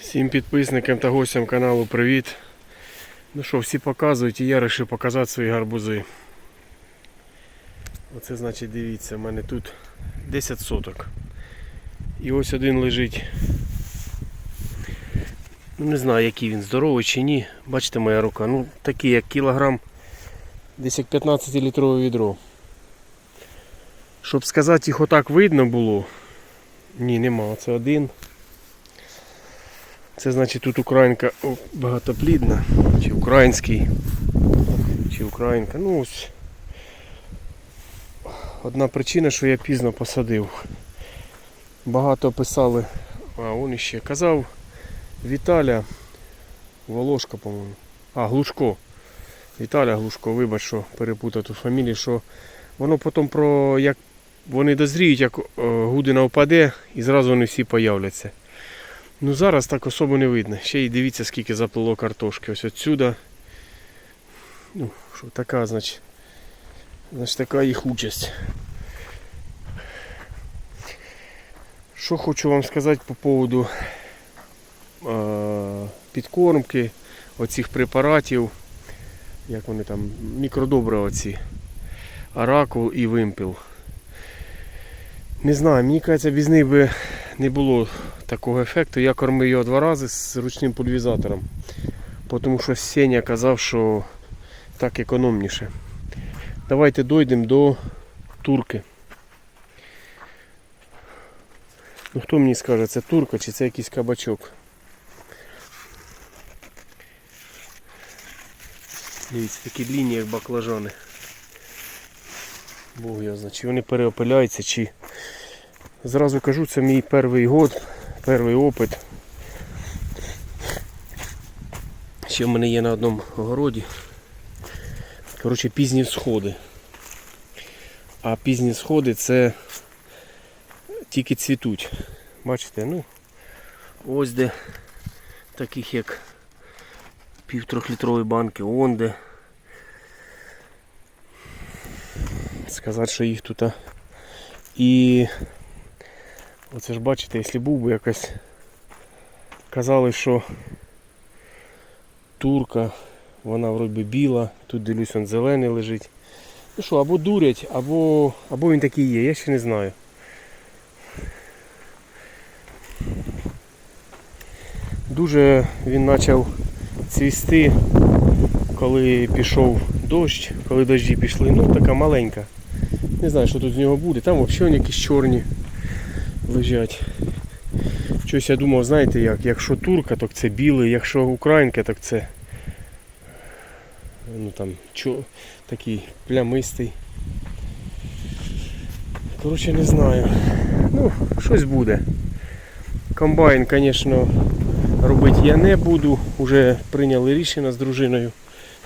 Всім підписникам та гостям каналу привіт. Ну що, всі показують і я вирішив показати свої гарбузи. Оце значить дивіться, в мене тут 10 соток. І ось один лежить. Ну не знаю який він, здоровий чи ні. Бачите моя рука. Ну такий як кілограм, десь як 15 літрове відро. Щоб сказати їх отак видно було. Ні, нема. Це один. Це значить тут українка багатоплідна, чи український, чи українка. Ну ось одна причина, що я пізно посадив. Багато писали, а он іще казав Віталя Волошка, по-моєму. А, Глушко. Віталя Глушко, вибач, що перепутав ту фамілію, що воно потім про як вони дозріють, як е, гудина впаде і зразу вони всі появляться. Ну зараз так особо не видно. Ще й дивіться, скільки заплило картошки. Ось отсюда. Ну, що така, значить. Значить така їх участь. Що хочу вам сказати по поводу е- підкормки, оцих препаратів, як вони там, мікродобрива оці, оракул і вимпіл. Не знаю, мені кажеться, без них би не було такого ефекту. Я кормив його два рази з ручним пульвізатором. Тому що Сеня казав, що так економніше. Давайте дойдемо до турки. Ну хто мені скаже, це турка чи це якийсь кабачок? Дивіться, такі длінні, як баклажани. Бог його знає, чи вони переопиляються, чи Зразу кажу, це мій перший год, перший опит. Ще в мене є на одному городі. Коротше, пізні сходи. А пізні сходи це тільки цвітуть. Бачите, ну ось де таких як півтрьохлітрові банки, он де. Сказати, що їх тут. І Оце ж бачите, якщо був би якась казали, що турка, вона вроді біла, тут дивлюсь он зелений лежить. Ну що, або дурять, або, або він такий є, я ще не знаю. Дуже він почав цвісти, коли пішов дощ, коли дощі пішли. Ну така маленька. Не знаю, що тут з нього буде. Там взагалі якісь чорні лежать. Щось я думав, знаєте як, якщо турка, то це білий, якщо українка, то це ну там чо, такий плямистий. Коротше не знаю. Ну, щось буде. Комбайн, звісно, робити я не буду. Уже прийняли рішення з дружиною,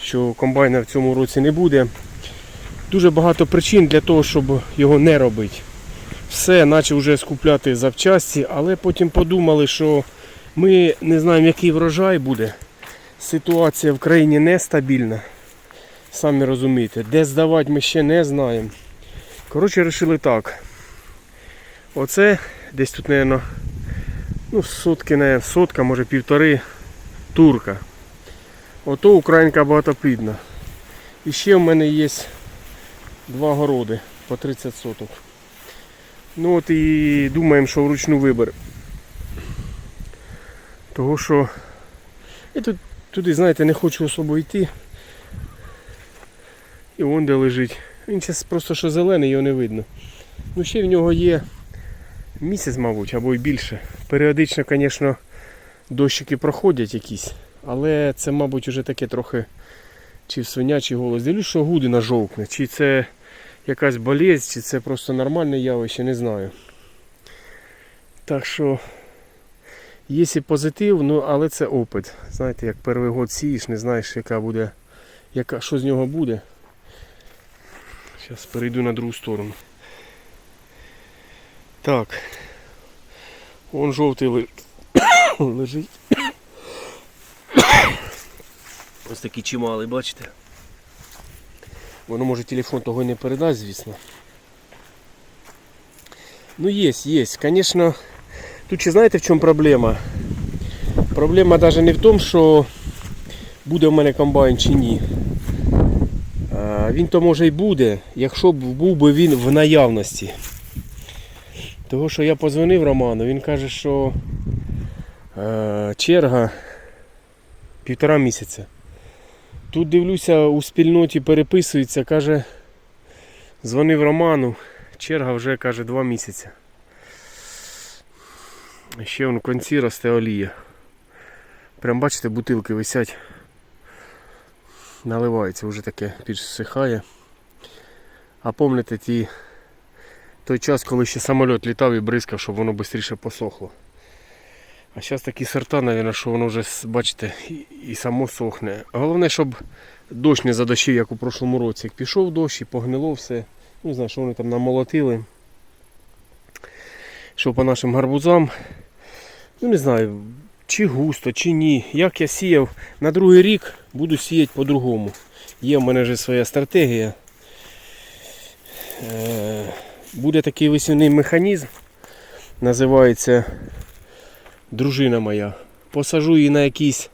що комбайна в цьому році не буде. Дуже багато причин для того, щоб його не робити все, почав вже скупляти запчасті, але потім подумали, що ми не знаємо, який врожай буде. Ситуація в країні нестабільна. Самі розумієте, де здавати ми ще не знаємо. Коротше, вирішили так. Оце десь тут, мабуть, ну, сотки, не сотка, може півтори турка. Ото українка багатоплідна. І ще в мене є два городи по 30 соток. Ну от і думаємо, що вручну виберемо. Того що я тут туди, знаєте, не хочу особо йти. І вон де лежить. Він зараз просто що зелений, його не видно. Ну ще в нього є місяць, мабуть, або й більше. Періодично, звісно, дощики проходять якісь, але це, мабуть, вже таке трохи чи в свинячий голос. Дивлюсь, що гудина жовкне, чи це якась болезнь, чи це просто нормальне явище, не знаю. Так що, є і позитив, ну але це опит. Знаєте, як перший год сієш, не знаєш, яка буде, яка, що з нього буде. Зараз перейду на другу сторону. Так. Вон жовтий лежить. Ось такий чималий, бачите? Воно може телефон того і не передасть, звісно. Ну є, є. Звісно, Тут чи знаєте в чому проблема? Проблема навіть не в тому, що буде в мене комбайн чи ні. Він то може й буде, якщо б був би він в наявності. Того, що я позвонив Роману, він каже, що е, черга півтора місяця. Тут дивлюся, у спільноті переписується, каже, дзвонив Роману, черга вже каже два місяці. Ще в конці росте олія. Прям бачите, бутилки висять. Наливається, вже таке підсихає. А пам'ятаєте ті той час, коли ще самоліт літав і бризкав, щоб воно швидше посохло. А зараз такі сорта, мабуть, що воно вже, бачите, і, само сохне. Головне, щоб дощ не задощив, як у прошлому році. Як пішов дощ і погнило все. Ну, не знаю, що вони там намолотили. Що по нашим гарбузам. Ну не знаю, чи густо, чи ні. Як я сіяв, на другий рік буду сіяти по-другому. Є в мене вже своя стратегія. Е, Буде такий весняний механізм. Називається дружина моя. Посажу її на якийсь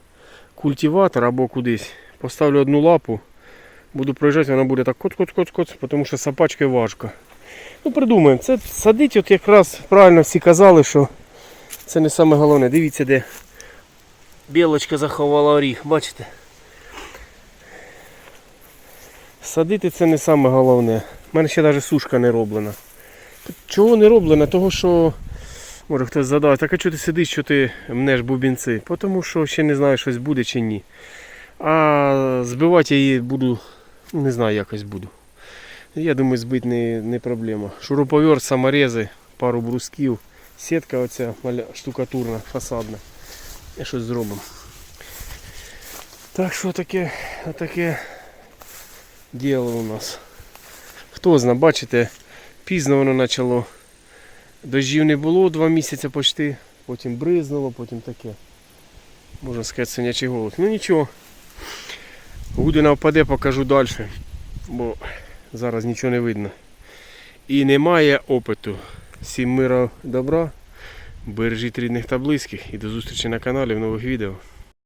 культиватор або кудись. Поставлю одну лапу. Буду проїжджати, вона буде так кот-кот-кот-кот, тому що сапачкою важко. Ну, придумаємо. Це садить, от якраз правильно всі казали, що це не саме головне. Дивіться, де білочка заховала оріх, бачите? Садити це не саме головне. У мене ще навіть сушка не роблена. Чого не роблена? Того що, може хтось задав, так а чого ти сидиш, що ти мнеш бубінці? Тому що ще не знаю, щось буде чи ні. А збивати я її буду, не знаю, якось буду. Я думаю, збити не, не проблема. Шуруповерт, саморези, пару брусків, сітка оця штукатурна, фасадна. І щось зробимо. Так що таке, таке діло у нас. Хто зна, бачите, пізно воно почало. Дождів не було два місяці почти, потім бризнуло, потім таке. Можна сказати, синячий голод. Ну нічого. Гудина впаде, покажу далі, бо зараз нічого не видно. І немає опиту. Всім мира добра, бережіть рідних та близьких і до зустрічі на каналі в нових відео.